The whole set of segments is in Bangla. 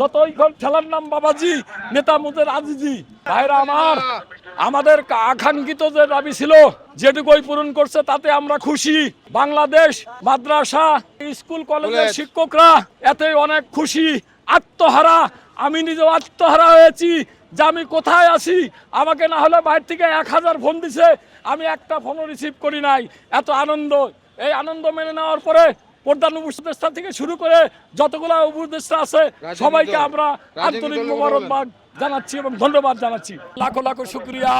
যতই ঠেলার নাম বাবাজি নেতা মুদের আজিজি। ভাইরা আমার আমাদের আকাঙ্ক্ষিত যে দাবি ছিল যেটুকুই পূরণ করছে তাতে আমরা খুশি। বাংলাদেশ মাদ্রাসা স্কুল কলেজের শিক্ষকরা এতে অনেক খুশি। আত্মহারা আমি নিজেও আত্মহারা হয়েছি যে আমি কোথায় আছি? আমাকে না হলে বাইরে থেকে এক হাজার ফোন দিছে আমি একটা ফোনও রিসিভ করি নাই। এত আনন্দ। এই আনন্দ মেনে নেওয়ার পরে প্রধান উপদেষ্টা থেকে শুরু করে যতগুলো উপদেষ্টা আছে সবাইকে আমরা আন্তরিক মোবারকবাদ জানাচ্ছি এবং ধন্যবাদ জানাচ্ছি। লাখো লাখো শুক্রিয়া।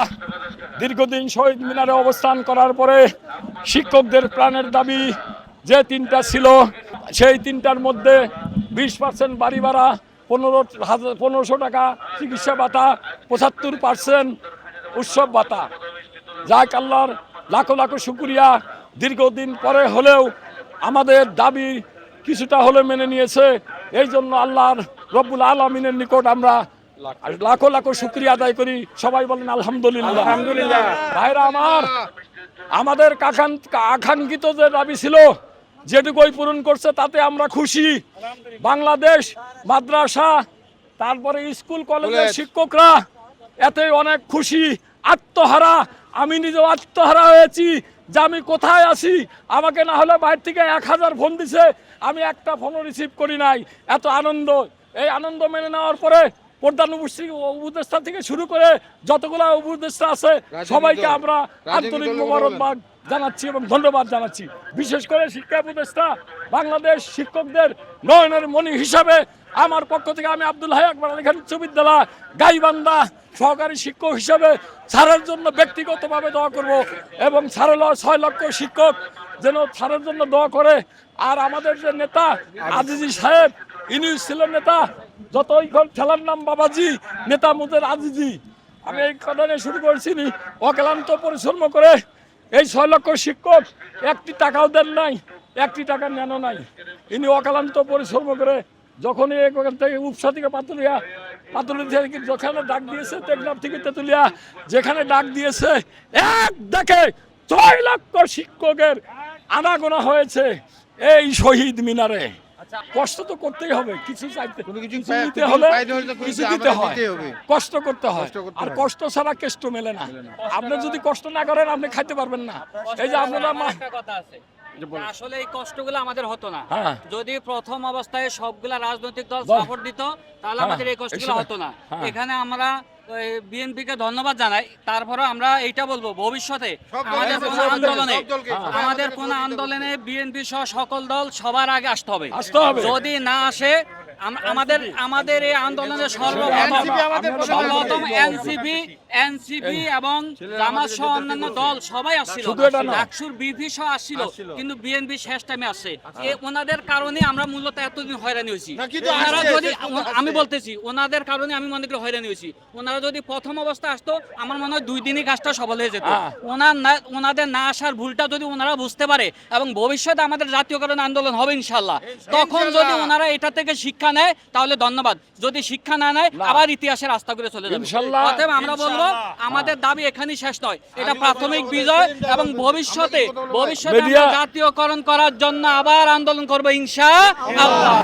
দীর্ঘদিন শহীদ মিনারে অবস্থান করার পরে শিক্ষকদের প্রাণের দাবি যে তিনটা ছিল সেই তিনটার মধ্যে বিশ পার্সেন্ট বাড়ি ভাড়া পনেরো হাজার পনেরোশো টাকা চিকিৎসা ভাতা পঁচাত্তর পার্সেন্ট উৎসব ভাতা। যাক আল্লাহর লাখো লাখো শুক্রিয়া। দীর্ঘদিন পরে হলেও আমাদের দাবি কিছুটা হলে মেনে নিয়েছে। এই জন্য আল্লাহর রব্বুল আলমিনের নিকট আমরা লাখো লাখো শুক্রিয়া আদায় করি। সবাই বলেন আলহামদুলিল্লাহ। আলহামদুলিল্লাহ। ভাইরা আমার আমাদের আকাঙ্ক্ষিত যে দাবি ছিল যেটুকুই পূরণ করছে তাতে আমরা খুশি। বাংলাদেশ মাদ্রাসা তারপরে স্কুল কলেজের শিক্ষকরা এতে অনেক খুশি। আত্মহারা আমি নিজেও আত্মহারা হয়েছি। যে আমি কোথায় আছি? আমাকে না হলে বাইরে থেকে এক হাজার ফোন দিছে। আমি একটা ফোনও রিসিভ করি নাই। এত আনন্দ। এই আনন্দ মেনে নেওয়ার পরে প্রধান উপদেষ্টা থেকে শুরু করে যতগুলো উপদেষ্টা আছে সবাইকে আমরা আন্তরিক মোবারকবাদ জানাচ্ছি এবং ধন্যবাদ জানাচ্ছি। বিশেষ করে শিক্ষা উপদেষ্টা বাংলাদেশ শিক্ষকদের নয়নের মণি হিসাবে আমার পক্ষ থেকে আমি আব্দুল হাই আকবর আলী খান উচ্চ বিদ্যালয় গাইবান্ধা সহকারী শিক্ষক হিসাবে ছাড়ের জন্য ব্যক্তিগতভাবে দোয়া করব এবং ছাড় ছয় লক্ষ শিক্ষক যেন ছাড়ের জন্য দোয়া করে। আর আমাদের যে নেতা আজিজি সাহেব, ইনি ছিল নেতা যতই ঠেলার নাম বাবাজি, নেতা মুদের আজিজি। আমি এই কথা শুরু করেছি অক্লান্ত পরিশ্রম করে। এই ছয় লক্ষ শিক্ষক একটি টাকাও দেন নাই, একটি টাকা নেন নাই। ইনি অকালান্ত পরিশ্রম করে যখনই এখান থেকে উপসা থেকে পাতুলিয়া পাতুলি থেকে যেখানে ডাক দিয়েছে টেকনাফ থেকে তেতুলিয়া যেখানে ডাক দিয়েছে এক দেখে ছয় লক্ষ শিক্ষকের আনাগোনা হয়েছে এই শহীদ মিনারে। কষ্ট তো করতেই হবে কিছু চাইতে কিছু দিতে হলে কিছু দিতে হয়। কষ্ট করতে হয়। আর কষ্ট ছাড়া কেষ্ট মেলে না। আপনি যদি কষ্ট না করেন আপনি খাইতে পারবেন না। এই যে আপনারা মা- কথা আছে। আসলে এই কষ্টগুলো আমাদের হতো না। হ্যাঁ। যদি প্রথম অবস্থায় সবগুলা রাজনৈতিক দল সাপোর্ট দিত তাহলে হ্যাঁ, আমাদের এই কষ্টগুলো হতো না। হ্যাঁ। এখানে আমরা বিএনপি কে ধন্যবাদ জানাই। তারপরে আমরা এইটা বলব ভবিষ্যতে আমাদের কোন আন্দোলনে আমাদের কোন আন্দোলনে বিএনপি সহ সকল দল সবার আগে আসতে হবে। যদি না আসে আমাদের আমাদের এই আন্দোলনের সর্বপ্রথম সর্বপ্রথম এনসিপি এনসিপি এবং জামাত সহ অন্যান্য দল সবাই আসছিল। ডাকসুর বিপি সহ আসছিল কিন্তু বিএনপি শেষ টাইমে আসছে এ ওনাদের কারণে আমরা মূলত এতদিন হয়রানি হয়েছি। ওনারা যদি আমি বলতেছি ওনাদের কারণে আমি মনে করি হয়রানি হয়েছি। ওনারা যদি প্রথম অবস্থা আসতো আমার মনে হয় দুই দিনই কাজটা সফল হয়ে যেত। ওনার না- ওনাদের না আসার ভুলটা যদি ওনারা বুঝতে পারে এবং ভবিষ্যতে আমাদের জাতীয়করণ আন্দোলন হবে ইনশাল্লাহ। তখন যদি ওনারা এটা থেকে শিক্ষা নেয় তাহলে ধন্যবাদ। যদি শিক্ষা না নেয় আবার ইতিহাসের রাস্তা করে চলে যাবে। অতএব আমরা বলব আমাদের দাবি এখানেই শেষ নয়। এটা প্রাথমিক বিজয় এবং ভবিষ্যতে ভবিষ্যতে জাতীয়করণ করার জন্য আবার আন্দোলন করব হিংসা আল্লাহ।